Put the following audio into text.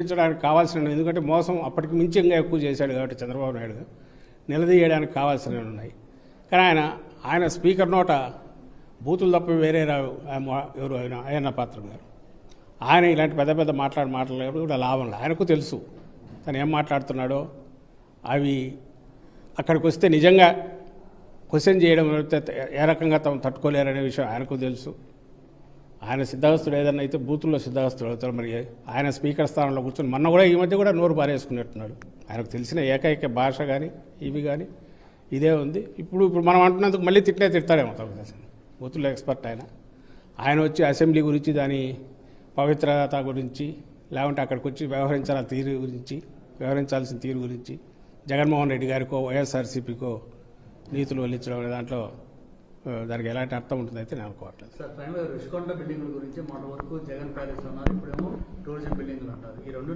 నిలదీయడానికి కావాల్సిన ఎందుకంటే మోసం అప్పటికి మించి ఇంకా ఎక్కువ చేశాడు కాబట్టి చంద్రబాబు నాయుడు నిలదీయడానికి కావాల్సినవి ఉన్నాయి. కానీ ఆయన ఆయన స్పీకర్ నోట బూతులు తప్ప వేరే రావు. ఎవరు? ఆయన అయ్యన్న పాత్ర గారు. ఆయన ఇలాంటి పెద్ద పెద్ద మాట్లాడి మాట్లాడేప్పుడు కూడా లాభం లేదు. ఆయనకు తెలుసు తను ఏం మాట్లాడుతున్నాడో. అవి అక్కడికి వస్తే నిజంగా క్వశ్చన్ చేయడం ఏ రకంగా తమ తట్టుకోలేరనే విషయం ఆయనకు తెలుసు. ఆయన సిద్ధహస్తుడు ఏదన్నా అయితే బూతుల్లో సిద్ధహస్తుడు అవుతారు మరి ఆయన స్పీకర్ స్థానంలో కూర్చొని మొన్న కూడా ఈ మధ్య కూడా నోరు పారేసుకున్నట్టున్నాడు. ఆయనకు తెలిసిన ఏకైక భాష కానీ ఇవి కానీ ఇదే ఉంది. ఇప్పుడు ఇప్పుడు మనం అంటున్నందుకు మళ్ళీ తిట్టే తిడతాడేమో తెలుగుదేశం బూతుల్లో ఎక్స్పర్ట్ ఆయన. ఆయన వచ్చి అసెంబ్లీ గురించి దాని పవిత్రత గురించి లేకుంటే అక్కడికి వచ్చి వ్యవహరించాల తీరు గురించి వ్యవహరించాల్సిన తీరు గురించి జగన్మోహన్ రెడ్డి గారికో వైఎస్ఆర్సీపీకో నీతులు వల్లించడం దాంట్లో దానికి ఎలాంటి అర్థం ఉంటుంది అయితే నేను అనుకోవట్లేదు. సార్ ఫైనల్ రుషికొండ బిల్డింగ్ గురించి మొన్న వరకు జగన్ ప్యాలెస్ అన్నారు ఇప్పుడేమో టూరిజం బిల్డింగ్లు అంటారు. ఈ రెండు